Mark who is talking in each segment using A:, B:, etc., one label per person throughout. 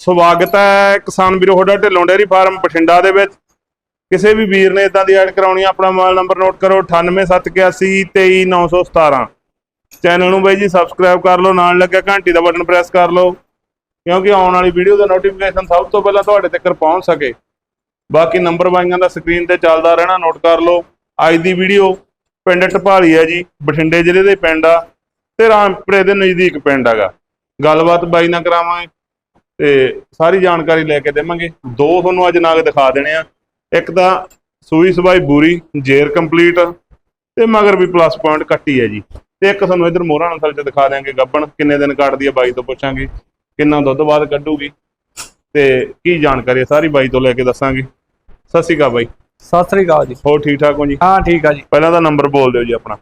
A: ਸਵਾਗਤ ਹੈ ਕਿਸਾਨ ਵੀਰੋ ਤੁਹਾਡਾ ਢਿੱਲੋਂ ਡੇਅਰੀ ਫਾਰਮ ਬਠਿੰਡਾ ਦੇ ਵਿੱਚ। ਕਿਸੇ ਵੀ ਵੀਰ ਨੇ ਇਦਾਂ ਦੀ ਐਡ ਕਰਾਉਣੀ ਆ, ਆਪਣਾ ਮੋਬਾਈਲ ਨੰਬਰ ਨੋਟ ਕਰੋ 9871823917 ਚੈਨਲ ਨੂੰ ਬਾਈ ਜੀ ਸਬਸਕ੍ਰਾਈਬ ਕਰ ਲਓ ਨਾਲ ਲੱਗਿਆ ਘੰਟੀ ਦਾ ਬਟਨ ਪ੍ਰੈਸ ਕਰ ਲਓ ਕਿਉਂਕਿ ਆਉਣ ਵਾਲੀ ਵੀਡੀਓ ਦਾ ਨੋਟੀਫਿਕੇਸ਼ਨ ਸਭ ਤੋਂ ਪਹਿਲਾਂ ਤੁਹਾਡੇ ਤੱਕ ਪਹੁੰਚ ਸਕੇ। ਬਾਕੀ ਨੰਬਰ ਬਾਈਆਂ ਦਾ ਸਕਰੀਨ ਤੇ ਚੱਲਦਾ ਰਹਿਣਾ ਨੋਟ ਕਰ ਲਓ। ਅੱਜ ਦੀ ਵੀਡੀਓ ਪਿੰਡ ਟਪਾਲੀ ਹੈ ਜੀ ਬਠਿੰਡੇ ਜ਼ਿਲ੍ਹੇ ਦੇ ਪਿੰਡ ਆ ਤੇ ਰਾਮਪੁਰੇ ਦੇ ਨਜ਼ਦੀਕ ਪਿੰਡ ਹੈਗਾ। ਗੱਲਬਾਤ ਬਾਈ ਨਾਲ ਕਰਾਵਾਂਗੇ। ਤੇ ਸਾਰੀ ਜਾਣਕਾਰੀ ਲੈ ਕੇ ਦੇਵਾਂਗੇ। ਦੋ ਤੁਹਾਨੂੰ ਅੱਜ ਨਾਗ ਦਿਖਾ ਦੇਣੇ ਆ। ਇੱਕ ਤਾਂ ਸੂਈ ਸਬਾਈ ਬੂਰੀ ਜੇਰ ਕੰਪਲੀਟ ਤੇ ਮਗਰ ਵੀ ਪਲੱਸ ਪੁਆਇੰਟ ਕੱਟੀ ਹੈ ਜੀ। ਤੇ ਇੱਕ ਤੁਹਾਨੂੰ ਇਧਰ ਮੋਹਰਾ ਨਸਲ ਚ ਦਿਖਾ ਦਿਆਂਗੇ ਗੱਬਣ ਕਿੰਨੇ ਦਿਨ ਕੱਢਦੀ ਹੈ ਬਾਈ ਤੋਂ ਪੁੱਛਾਂਗੇ ਕਿੰਨਾ ਦੁੱਧ ਬਾਅਦ ਕੱਢੂਗੀ। ਤੇ ਕੀ ਜਾਣਕਾਰੀ ਹੈ ਸਾਰੀ ਬਾਈ ਤੋਂ ਲੈ ਕੇ ਦੱਸਾਂਗੇ। ਸਤਿ ਸ਼੍ਰੀ ਅਕਾਲ ਬਾਈ।
B: ਸਤਿ ਸ੍ਰੀ ਅਕਾਲ ਜੀ।
A: ਹੋਰ ਠੀਕ ਠਾਕ ਹੋ ਜੀ?
B: ਹਾਂ ਠੀਕ ਆ ਜੀ।
A: ਪਹਿਲਾਂ ਤਾਂ ਨੰਬਰ ਬੋਲ ਦਿਓ ਜੀ ਆਪਣਾ।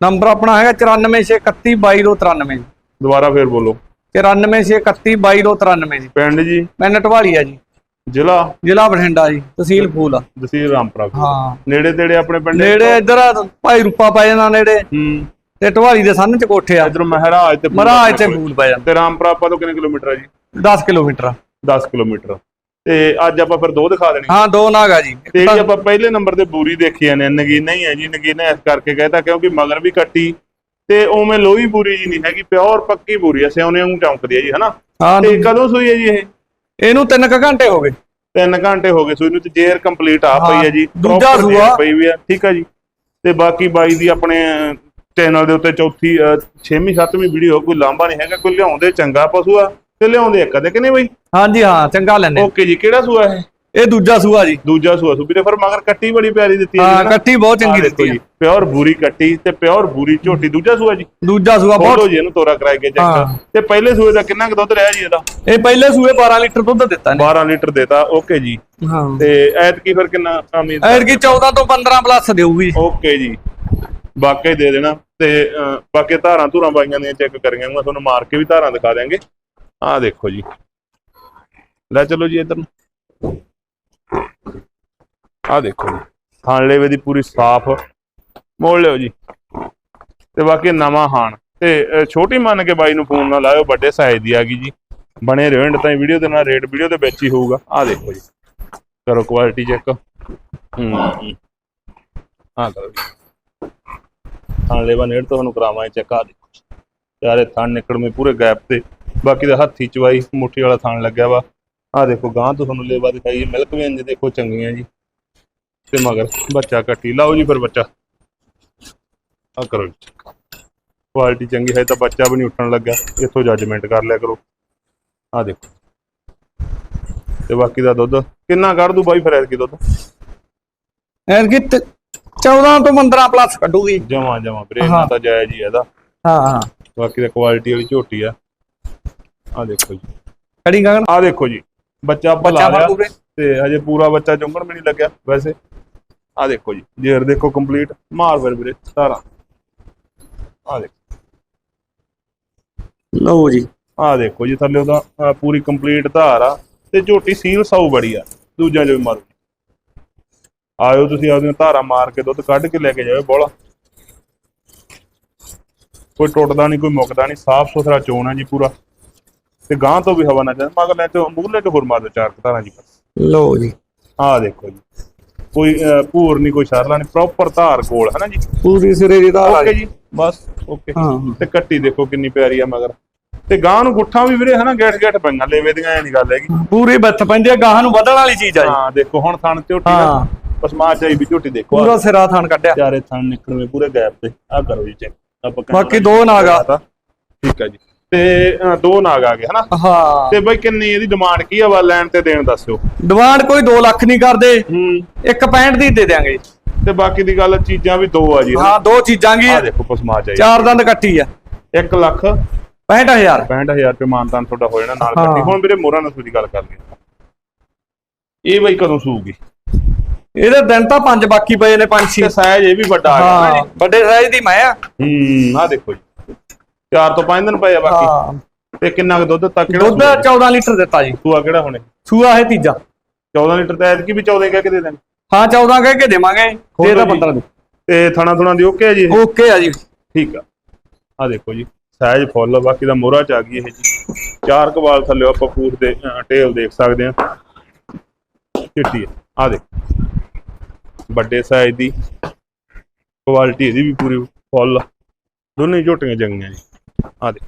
B: ਨੰਬਰ ਆਪਣਾ ਹੈਗਾ 9461322293
A: ਦੁਬਾਰਾ ਫੇਰ ਬੋਲੋ।
B: 9461322293 ਜੀ।
A: ਪਿੰਡ ਜੀ?
B: ਪਿੰਡ ਢਵਾਲੀ ਆ ਜੀ।
A: ਜ਼ਿਲ੍ਹਾ?
B: ਜ਼ਿਲ੍ਹਾ ਬਠਿੰਡਾ ਜੀ ਤਹਿਸੀਲ ਫੂਲ ਆ।
A: ਤਹਿਸੀਲ ਰਾਮਪੁਰਾ
B: ਹਾਂ।
A: ਨੇੜੇ ਤੇੜੇ ਆਪਣੇ ਪਿੰਡ
B: ਨੇੜੇ ਇੱਧਰ ਆ ਭਾਈ ਰੂਪਾ ਪੈ ਜਾਂਦਾ ਨੇੜੇ।
A: ਹੂੰ।
B: ਤੇ ਢਵਾਲੀ ਦੇ ਸੰਨ ਚ ਕੋਠੇ ਆ।
A: ਇਧਰ ਮਹਾਰਾਜ ਤੇ
B: ਮਹਾਰਾਜ ਤੇ ਫੂਲ ਪੈ ਜਾਂਦਾ।
A: ਤੇ ਰਾਮਪੁਰਾ ਆਪਾਂ ਤੋਂ ਕਿੰਨੇ ਕਿਲੋਮੀਟਰ ਜੀ?
B: 10 ਕਿਲੋਮੀਟਰ
A: 10 ਕਿਲੋਮੀਟਰ। ਤੇ ਅੱਜ ਆਪਾਂ ਫਿਰ ਦੋ ਦਿਖਾ ਦੇਣੀ।
B: ਹਾਂ ਦੋ ਨਾਗ ਆ ਜੀ। ਇੱਕ
A: ਤੇ
B: ਤਾਂ-
A: ਜੀ ਆਪਾਂ ਪਹਿਲੇ ਨੰਬਰ ਤੇ ਬੂਰੀ ਦੇਖੀ ਨੇ ਨਗੀਨਾ ਹੀ ਹੈ ਜੀ। ਨਗੀਨਾ ਇਸ ਕਰਕੇ ਕਹਿਤਾ ਕਿਉਂਕਿ ਮਗਰ ਵੀ ਕੱਟੀ। ਤੇ ਉਵੇਂ ਲੋਹੀ ਬੂਰੀ ਜੀ ਨਹੀਂ ਹੈਗੀ ਪਿਓਰ ਪੱਕੀ ਬੂਰੀ ਐ ਸਿਉਨੇ ਵਾਂਗੂ ਚਮਕਦੀ ਹੈ ਜੀ ਹਨਾ?
B: ਹਾਂ
A: ਤੇ ਕਦੋਂ ਸੂਈ ਹੈ ਜੀ ਇਹ?
B: ਇਹਨੂੰ 3 ਘੰਟੇ ਹੋ ਗਏ।
A: 3 ਘੰਟੇ ਹੋ ਗਏ ਸੂਈ ਨੂੰ ਤੇ ਜੇਰ ਕੰਪਲੀਟ ਆ ਪਈ ਹੈ ਜੀ
B: ਦੂਜਾ ਸੂਆ।
A: ਪਈ ਵੀ ਆ ਠੀਕ ਹੈ ਜੀ? ਤੇ ਬਾਕੀ ਬਾਈ ਦੀ ਆਪਣੇ ਚੈਨਲ ਦੇ ਉੱਤੇ ਚੌਥੀ 6ਵੀਂ 7ਵੀਂ ਵੀਡੀਓ ਕੋਈ ਲਾਂਭਾ ਨਹੀਂ ਹੈਗਾ ਕੋਈ ਲਿਆਉਂਦੇ ਚੰਗਾ ਪਸ਼ੂ ਆ ਤੇ ਲਿਆਉਂਦੇ ਇੱਕ ਦੇ ਕਿ ਨਹੀਂ ਬਾਈ?
B: ਹਾਂਜੀ ਹਾਂ ਚੰਗਾ ਲੈਨੇ
A: ਓਕੇ ਜੀ ਕਿਹੜਾ ਸੂਆ ਇਹ?
B: ਇਹ ਦੂਜਾ ਸੂਆ ਜੀ।
A: ਦੂਜਾ ਸੂਆ ਸੂ। ਵੀਰੇ ਫਿਰ ਮਗਰ ਕੱਟੀ ਬੜੀ ਪਿਆਰੀ ਦਿੱਤੀ ਹੈ
B: ਹਾਂ
A: ਜੀ ਨਾ।
B: ਕੱਟੀ ਬਹੁਤ
A: ਆਹ
B: ਚੰਗੀ
A: ਦੇਖੋ
B: ਦਿੱਤੀ
A: ਜੀ ਪਿਓਰ ਬੂਰੀ ਕੱਟੀ ਤੇ ਪਿਓਰ ਬੂਰੀ ਝੋਟੀ। ਦੂਜਾ ਸੂਆ ਜੀ?
B: ਦੂਜਾ ਸੂਆ ਬਹੁਤ
A: ਫੋਟੋ ਜੀ ਇਹਨੂੰ ਤੋਰਾ ਕਰਾਈ ਕੇ
B: ਹਾਂ।
A: ਚੈੱਕ ਤੇ ਪਹਿਲੇ ਸੂਏ ਦਾ ਕਿੰਨਾ ਕੁ ਦੁੱਧ ਰਿਹਾ ਜੀ ਇਹਦਾ?
B: ਇਹ ਪਹਿਲੇ ਸੂਏ 12 ਲੀਟਰ ਦੁੱਧ ਦਿੱਤਾ ਨੇ।
A: 12 ਲੀਟਰ ਦੇਤਾ ਓਕੇ ਜੀ।
B: ਹਾਂ।
A: ਤੇ ਐਤਕੀ ਫਿਰ ਕਿੰਨਾ ਉਮੀਦ
B: ਐਤਕੀ 14 ਤੋਂ 15 ਪਲੱਸ ਦੇਊਗੀ।
A: ਓਕੇ ਜੀ। ਵਾਕਈ ਦੇ ਦੇਣਾ। ਤੇ ਅਹ, ਬਾਕੀ ਧਾਰਾਂ ਧੂਰਾਂ ਬਾਈਆਂ ਦੀਆਂ ਚੈੱਕ ਕਰੀਆਂ। ਮੈਂ ਤੁਹਾਨੂੰ ਮਾਰ ਕੇ ਵੀ ਧਾਰਾਂ ਦਿਖਾ ਦਿਆਂਗੇ। ਆਹ ਦੇਖੋ ਜੀ। ਲੈ ਚਲੋ ਜੀ ਇਧਰ ਨੂੰ। ਆਹ ਦੇਖੋ ਜੀ। ਥਾਣ ਲੇਵੇ ਦੀ ਪੂਰੀ ਸਾਫ਼। ਮੋੜ ਲਿਓ ਜੀ। ਤੇ ਬਾਕੀ ਨਵਾਂ ਹਾਣ। ਤੇ ਛੋਟੀ ਮੰਨ ਕੇ ਬਾਈ ਨੂੰ ਫੋਨ ਨਾ ਲਾਇਓ, ਵੱਡੇ ਸਾਈਜ਼ ਦੀ ਆ ਗਈ ਜੀ। ਬਣੇ ਰਹੋ ਐਂਡ ਵੀਡੀਓ ਦੇ ਨਾਲ ਰੇਟ ਵੀਡੀਓ ਦੇ ਵਿੱਚ ਹੀ ਹੋਊਗਾ। ਆਹ ਦੇਖੋ ਜੀ। ਕਰੋ ਕੁਆਲਿਟੀ ਚੈੱਕ ਹੂੰ। ਹੂੰ। ਕਰੋ ਜੀ। ਥਣ ਲੈਵਾ ਨੇੜ ਤੁਹਾਨੂੰ ਕਰਾਵਾਂ ਚੈੱਕ ਆ ਦੇਖੋ ਯਾਰੇ ਥਣ ਨਿਕਲਵੇਂ ਪੂਰੇ ਗੈਪ ਤੇ। ਬਾਕੀ ਦਾ ਹੱਥੀ ਚਵਾਈ, ਮੁੱਠੀ ਵਾਲਾ ਥਣ ਲੱਗਿਆ ਵਾ। ਆ ਦੇਖੋ ਗਾਂ ਤੋਂ ਤੁਹਾਨੂੰ ਲੇਵਾ ਦਿਖਾਈ ਮਿਲਕ ਵੀ ਇੰਜ ਦੇਖੋ ਚੰਗੀਆਂ ਜੀ। ਤੇ ਮਗਰ ਬੱਚਾ ਕੱਟੀ ਲਾਓ ਜੀ ਫਿਰ ਬੱਚਾ। ਆ ਕਰੋ ਜੀ। ਕੁਆਲਿਟੀ ਚੰਗੀ ਹੈ ਤਾਂ ਬੱਚਾ ਵੀ ਨਹੀਂ ਉੱਠਣ ਲੱਗਾ। ਇੱਥੋਂ ਜੱਜਮੈਂਟ ਕਰ ਲਿਆ ਕਰੋ। ਆ ਦੇਖੋ। ਤੇ ਬਾਕੀ ਦਾ ਦੁੱਧ ਕਿੰਨਾ ਕੱਢ ਦੂ ਬਾਈ ਫਿਰ ਐਤਕੀ ਦੁੱਧ?
B: ਐਤਕੀ ਤ- 14 ਤੋਂ 15 ਪਲੱਸ ਕੱਢੂਗੀ।
A: ਜਮਾ ਜਮਾ।
B: ਹਾਂ।
A: ਇਹਨਾਂ ਤਾਂ ਜਾਇਜ਼ ਹੀ ਇਹਦਾ।
B: ਹਾਂ ਹਾਂ।
A: ਬਾਕੀ ਦਾ ਕੁਆਲਿਟੀ ਵਾਲੀ ਝੋਟੀ ਆ। ਆ ਦੇਖੋ ਜੀ।
B: ਖੜੀ ਗਗਨ
A: ਆ ਦੇਖੋ ਜੀ। ਬੱਚਾ ਭਲਾ
B: ਬੱਚਾ
A: ਲਿਆ
B: ਵਾਂਗੂ ਵੀਰੇ
A: ਤੇ ਹਜੇ ਪੂਰਾ ਬੱਚਾ ਚੁੰਗਣ ਵੀ ਨਹੀਂ ਲੱਗਿਆ ਵੈਸੇ। ਆ ਦੇਖੋ ਜੀ ਜੇਰ ਦੇਖੋ ਕੰਪਲੀਟ ਮਾਰ ਫਿਰ ਵੀਰੇ ਸਾਰਾ। ਆ ਦੇਖੋ।
B: ਲਓ ਜੀ।
A: ਆ ਦੇਖੋ ਜੀ ਥੱਲੇ ਉਹਦਾ ਆਹ ਪੂਰੀ ਕੰਪਲੀਟ ਧਾਰ ਆ ਤੇ ਝੋਟੀ ਸੀਲ ਸਾਊ ਬੜੀ ਆ ਦੂਜਾ ਜੋ ਵੀ ਮਾਰੂ। ਆਇਓ ਤੁਸੀਂ ਆਪਦੀਆਂ ਧਾਰਾਂ ਮਾਰ ਕੇ ਦੁੱਧ ਕੱਢ ਕੇ ਲੈ ਕੇ ਜਾਓ ਬੋਲਾ। ਕੋਈ ਟੁੱਟਦਾ ਨਹੀਂ ਕੋਈ ਮੁੱਕਦਾ ਨਹੀਂ ਸਾਫ਼ ਸੁਥਰਾ ਚੋਣ ਆ ਜੀ ਪੂਰਾ। ਤੇ ਗਾਂ ਤੋਂ ਵੀ ਹਵਾ ਨਾ ਜਾਏ ਮਗਰ ਲੈ ਤੇ ਮੂਹਰੇ ਤੇ ਹੋਰ ਮਾਰ ਦਿਓ ਚਾਰ ਕੁ ਧਾਰਾਂ ਜੀ
B: ਲਓ ਜੀ।
A: ਆਹ ਦੇਖੋ ਜੀ। ਕੋਈ ਭੂਰ ਨਹੀਂ ਕੋਈ ਸ਼ਰਲਾ ਨਹੀਂ ਪ੍ਰੋਪਰ ਧਾਰ ਕੋਲ ਹੈ ਨਾ ਜੀ?
B: ਪੂਰੀ ਸਿਰੇ ਦੀ ਧਾਰ ਆ
A: ਓਕੇ। ਜੀ ਬਸ ਓਕੇ
B: ਹਾਂ
A: ਤੇ ਕੱਟੀ ਦੇਖੋ ਕਿੰਨੀ ਪਿਆਰੀ ਆ ਮਗਰ। ਤੇ ਗਾਂ ਨੂੰ ਗੁੱਠਾਂ ਵੀ ਵੀਰੇ ਹਨਾ ਗੈਟ ਗੈਟ ਪਈਆਂ ਲੇਵੇ ਦੀਆਂ ਐ ਨਹੀਂ ਗੱਲ ਹੈਗੀ।
B: ਪੂਰੀ ਬੱਥ ਪੈਂਦੀ ਆ ਗਾਹਾਂ ਨੂੰ ਵਧਣ ਵਾਲੀ ਚੀਜ਼ ਆ ਜੀ।
A: ਹਾਂ ਦੇਖੋ ਹੁਣ ਥਣ ਝੋਟੀ
B: ਹਾਂ।
A: ਦਾ ਪਸਮਾ ਚਾਈ ਵੀ ਝੋਟੀ ਦੇਖੋ।
B: ਪੂਰਾ ਸਿਰਾ ਥਣ ਕੱਢਿਆ।
A: ਚਾਰੇ ਥਣ ਨਿਕਲਵੇਂ ਪੂਰੇ ਗੈਪ ਤੇ। ਆ ਕਰੋ ਜੀ ਚੈੱਕ। ਆਪਾਂ ਕਹਿਣਾ
B: ਬਾਕੀ ਦੋ ਨਾਗ। ਆ।
A: ਠੀਕ ਹੈ ਜੀ। ਤੇ ਅ, ਦੋ ਨਾਗ ਆ ਗਏ ਹਨਾ?
B: ਹਾਂ।
A: ਤੇ ਬਈ ਕਿੰਨੀ ਇਹਦੀ ਡਿਮਾਂਡ ਕੀ ਆ ਵਾ ਲੈਣ ਤੇ ਦੇਣ ਦੱਸਿਓ?
B: ਡਿਮਾਂਡ ਕੋਈ 2 ਲੱਖ ਨਹੀਂ ਕਰਦੇ।
A: ਹੂੰ।
B: 1.65 ਦੀ ਦੇ ਦਿਆਂਗੇ।
A: ਤੇ ਬਾਕੀ ਦੀ ਗੱਲ ਚੀਜ਼ਾਂ ਵੀ ਦੋ ਆ ਜੀ
B: ਹਾਂ ਦੋ ਚੀਜ਼ਾਂ ਕੀ
A: ਆ? ਦੇਖੋ ਪਸਮਾ ਚਾਈ
B: ਚਾਰ ਦੰਦ ਕੱਟੀ ਆ।
A: 1 ਲੱਖ।
B: 65000
A: 65000 ਰੁਪਏ ਮਾਨਤਾਨ ਤੁਹਾਡਾ ਹੋ ਜਾਣਾ ਨਾਲ
B: ਹਾਂ।
A: ਕੱਟੀ। ਹੁਣ ਵੀਰੇ ਮੋਹਰਾਂ ਨਾਲ ਦੀ ਗੱਲ ਕਰ ਲਈ ਇਹ ਬਈ ਕਦੋਂ ਸੂਗੀ
B: ਇਹਦੇ ਦਿਨ ਤਾਂ ਪੰਜ ਬਾਕੀ ਪਏ ਨੇ ਪੰਜ ਛੇ।
A: ਤੇ ਸਾਈਜ਼ ਇਹ ਵੀ ਵੱਡਾ ਆ ਗਿਆ ਨਾ
B: ਵੱਡੇ ਸਾਈਜ਼ ਦੀ ਮੈਂ ਆ।
A: ਹੂੰ ਆ ਦੇਖੋ ਜੀ। ਚਾਰ ਤੋਂ ਪੰਜ ਦਿਨ ਪਏ ਆ ਬਾਕੀ।
B: ਹਾਂ।
A: ਤੇ ਕਿੰਨਾ ਕੁ ਦੁੱਧ ਤੱਕ ਕਿਹੜਾ
B: ਦੁੱਧ 14 ਲੀਟਰ ਦਿੱਤਾ ਜੀ।
A: ਸੂਆ ਕਿਹੜਾ ਹੁਣੇ?
B: ਸੂਆ ਹੈ ਤੀਜਾ।
A: 14 ਲੀਟਰ ਤਾਂ ਐਤਕੀ ਵੀ 14 ਕਹਿ ਕੇ ਦੇ ਦੇਣ
B: ਹਾਂ 14 ਕਹਿ ਕੇ ਦੇਵਾਂਗੇ। ਦੇ ਤਾਂ 15 ਦੀ।
A: ਤੇ ਥਣਾ ਥੁਣਾ ਦੀ ਓਕੇ ਆ ਜੀ ਇਹ?
B: ਓਕੇ ਆ ਜੀ।
A: ਠੀਕ ਆ। ਆ ਦੇਖੋ ਜੀ ਸਾਈਜ਼ ਫੁੱਲ ਬਾਕੀ ਦਾ ਮੋਹਰਾ ਚ ਆ ਗਈ ਇਹ ਜੀ। ਚਾਰ ਕਵਾਲ ਥੱਲੇ ਆਪਾਂ ਪੂਛ ਦੇ ਟੇਲ ਦੇਖ ਸਕਦੇ ਆ। ਚਿੱਟੀ ਆ। ਦੇ ਵੱਡੇ ਸਾਈਜ਼ ਦੀ ਕੁਆਲਿਟੀ ਇਹਦੀ ਵੀ ਪੂਰੀ ਫੁੱਲ ਦੋਨੇ ਝੋਟੀਆਂ ਚੰਗੀਆਂ ਜੀ। ਆ ਦੇ।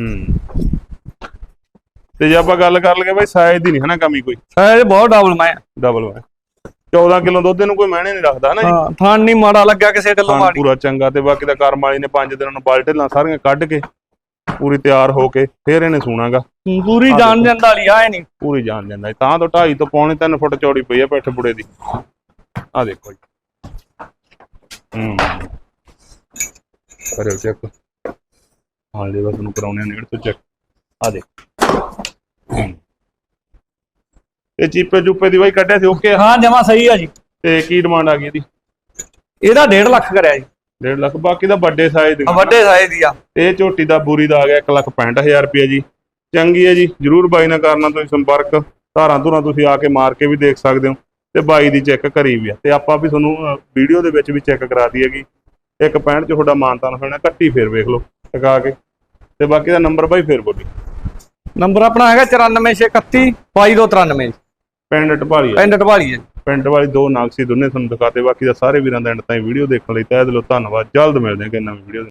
A: ਹੂੰ। ਤੇ ਜੇ ਆਪਾਂ ਗੱਲ ਕਰ ਲਈਏ ਬਾਈ ਸਾਈਜ਼ ਦੀ ਨਹੀਂ ਹਨਾ ਕਮੀ ਕੋਈ।
B: ਸਾਇਜ਼ ਬਹੁਤ ਡਬਲ ਮੈਂ।
A: ਡਬਲ ਵਾ 14 ਕਿਲੋ ਦੁੱਧ ਨੂੰ ਕੋਈ ਮਹਿਣੇ ਨਹੀਂ ਰੱਖਦਾ ਹਨਾ ਜੀ।
B: ਹਾਂ ਥਾਣ ਨਹੀਂ ਮਾੜਾ ਲੱਗਿਆ ਕਿਸੇ ਗੱਲੋਂ ਮਾੜੀ।
A: ਪੂਰਾ ਚੰਗਾ ਤੇ ਬਾਕੀ ਦਾ ਕਰਮ ਵਾਲੀ ਨੇ 5 ਦਿਨਾਂ ਨੂੰ ਬਾਲਟੇਲਾਂ ਸਾਰੀਆਂ ਕੱਢ ਕੇ ਪੂਰੀ ਤਿਆਰ ਹੋ ਕੇ ਫੇਰ ਇਹਨੇ ਸੂਣਾਗਾ।
B: ਪੂਰੀ ਜਾਣ ਜਾਂਦਾ ਵਾਲੀ ਆ ਨਹੀਂ
A: ਪੂਰੀ ਜਾਣ ਜਾਂਦਾ। ਤਾਂ ਤੋਂ 2.5 ਤੋਂ ਪੌਣੇ 3 ਫੁੱਟ ਚੌੜੀ ਪਈ ਆ ਪਿੱਠ ਬੁੜੇ ਦੀ। ਆ ਦੇਖੋ ਜੀ। ਹੂੰ। ਕਰਿਓ ਚੈੱਕ। ਹਾਲ ਦੇ ਬਸ ਨੂੰ ਕਰਾਉਣੇ ਨੇੜ ਤੋਂ ਚੈੱਕ ਆ ਹੂੰ। ਇਹ ਚੀਪੇ ਚੂਪੇ ਦੀ ਬਾਈ ਕੱਢਿਆ ਸੀ ਓਕੇ
B: ਹਾਂ ਜਮਾ ਸਹੀ ਆ ਜੀ।
A: ਤੇ ਕੀ ਡਿਮਾਂਡ ਆ ਗਈ ਇਹਦੀ?
B: ਇਹਦਾ 1.5 ਲੱਖ ਕਰਿਆ ਜੀ।
A: 1.5 ਲੱਖ ਬਾਕੀ ਦਾ ਵੱਡੇ ਸਾਈਜ਼ ਦੀ।
B: ਆ ਵੱਡੇ ਸਾਈਜ਼ ਦੀ ਆ।
A: ਇਹ ਝੋਟੀ ਦਾ ਬੂਰੀ ਦਾ ਆ ਗਿਆ 165000 ਰੁਪਏ ਜੀ। ਚੰਗੀ ਹੈ ਜੀ ਜਰੂਰ ਬਾਈ ਨਾਲ ਕਰਨਾ ਤੁਸੀਂ ਸੰਪਰਕ। ਧਾਰਾਂ ਧੁਰਾਂ ਤੁਸੀਂ ਆ ਕੇ ਮਾਰ ਕੇ ਵੀ ਦੇਖ ਸਕਦੇ ਹੋ। ਤੇ ਬਾਈ ਦੀ ਚੈੱਕ ਕਰੀ ਵੀ ਆ। ਤੇ ਆਪਾਂ ਵੀ ਤੁਹਾਨੂੰ ਵੀਡੀਓ ਦੇ ਵਿੱਚ ਵੀ ਚੈੱਕ ਕਰਾ ਦਈਏਗੀ ਇੱਕ 65 ਚ ਤੁਹਾਡਾ ਮਾਨਤਾਨ ਹੋਣਾ ਕੱਟੀ ਫੇਰ ਵੇਖ ਲਓ। ਟਕਾ ਕੇ। ਤੇ ਬਾਕੀ ਦਾ ਨੰਬਰ ਬਾਈ ਫੇਰ ਬੋਲੀ।
B: ਨੰਬਰ ਆਪਣਾ ਹੈਗਾ 94631 2293
A: ਪਿੰਡ ਟਪਾਲੀ।
B: ਪਿੰਡ ਢਵਾਲੀ ਹੈ
A: ਪਿੰਡ ਵਾਲੀ ਦੋ ਨਾਗਸੀ ਦੋਨੇ ਤੁਹਾਨੂੰ ਦਿਖਾਤੇ ਬਾਕੀ ਦਾ ਸਾਰੇ ਵੀਰਾਂ ਦਾ ਐਂਡ ਤਾਈਂ ਵੀਡੀਓ ਦੇਖਣ ਲਈ ਤਹਿ ਦਿਲੋਂ ਧੰਨਵਾਦ। ਜਲਦ ਮਿਲਦੇ ਹਾਂ ਕਿ ਨਵੀਂ ਵੀਡੀਓ